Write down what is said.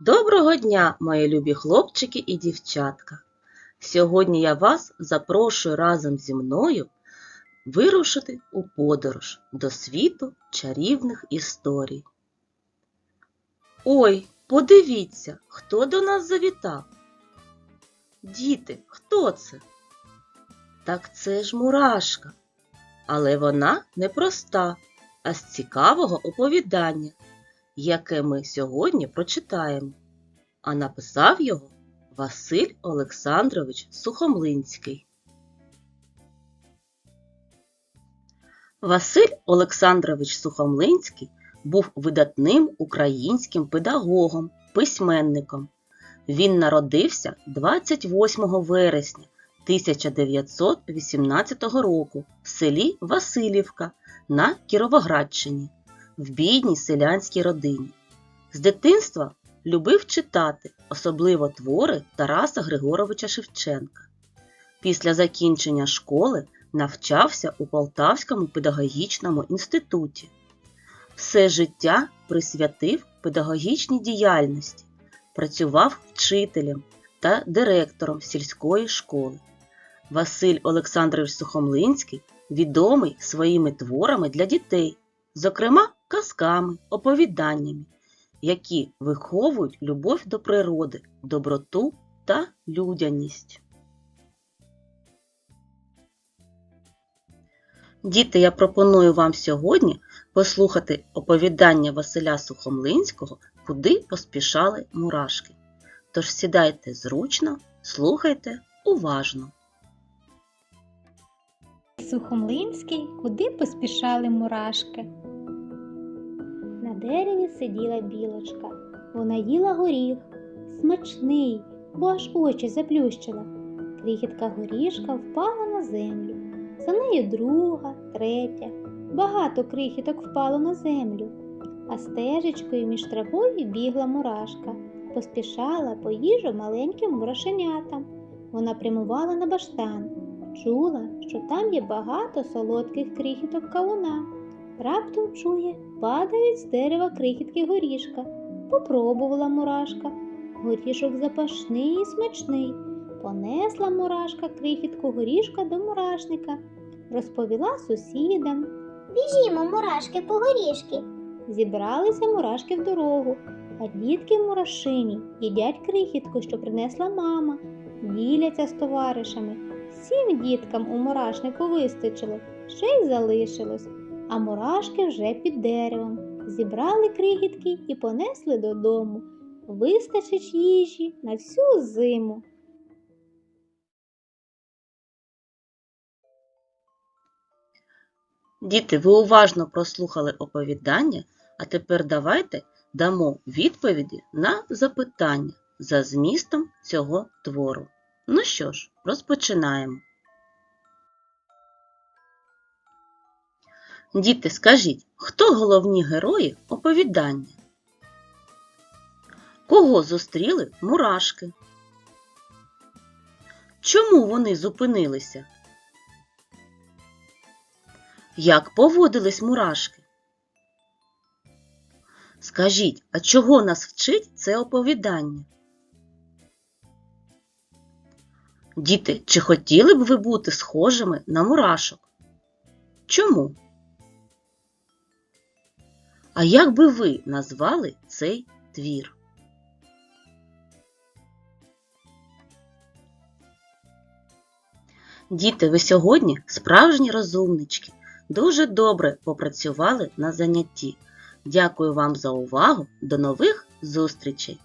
Доброго дня, мої любі хлопчики і дівчатка! Сьогодні я вас запрошую разом зі мною вирушити у подорож до світу чарівних історій. Ой, подивіться, хто до нас завітав. Діти, хто це? Так це ж мурашка. Але вона не проста, а з цікавого оповідання яке ми сьогодні прочитаємо, а написав його Василь Олександрович Сухомлинський. Василь Олександрович Сухомлинський був видатним українським педагогом, письменником. Він народився 28 вересня 1918 року в селі Васильівка на Кіровоградщині в бідній селянській родині. З дитинства любив читати, особливо твори Тараса Григоровича Шевченка. Після закінчення школи навчався у Полтавському педагогічному інституті. Все життя присвятив педагогічній діяльності, працював вчителем та директором сільської школи. Василь Олександрович Сухомлинський відомий своїми творами для дітей, зокрема казками, оповіданнями, які виховують любов до природи, доброту та людяність. Діти, я пропоную вам сьогодні послухати оповідання Василя Сухомлинського Куди поспішали мурашки. Тож сідайте зручно, слухайте уважно. Сухомлинський, куди поспішали мурашки. Дереві сиділа білочка. Вона їла горіх, смачний, бо аж очі заплющила. Крихітка горішка впала на землю. За нею друга, третя. Багато крихіток впало на землю, а стежечкою між травою бігла мурашка, поспішала по їжу маленьким мурашенятам. Вона прямувала на баштан, чула, що там є багато солодких крихіток кавуна. Раптом чує, падають з дерева крихітки горішка. Попробувала мурашка. Горішок запашний і смачний. Понесла мурашка крихітку горішка до мурашника, розповіла сусідам. Біжімо, мурашки, по горішки. Зібралися мурашки в дорогу, а дітки в мурашині їдять крихітку, що принесла мама, діляться з товаришами. Всім діткам у мурашнику вистачило, ще й залишилось, а мурашки вже під деревом. Зібрали крихітки і понесли додому. Вистачить їжі на всю зиму. Діти, ви уважно прослухали оповідання, а тепер давайте дамо відповіді на запитання за змістом цього твору. Ну що ж, розпочинаємо. Діти, скажіть, хто головні герої оповідання? Кого зустріли мурашки? Чому вони зупинилися? Як поводились мурашки? Скажіть, а чого нас вчить це оповідання? Діти, чи хотіли б ви бути схожими на мурашок? Чому? А як би ви назвали цей твір? Діти, ви сьогодні справжні розумнички. Дуже добре попрацювали на занятті. Дякую вам за увагу. До нових зустрічей!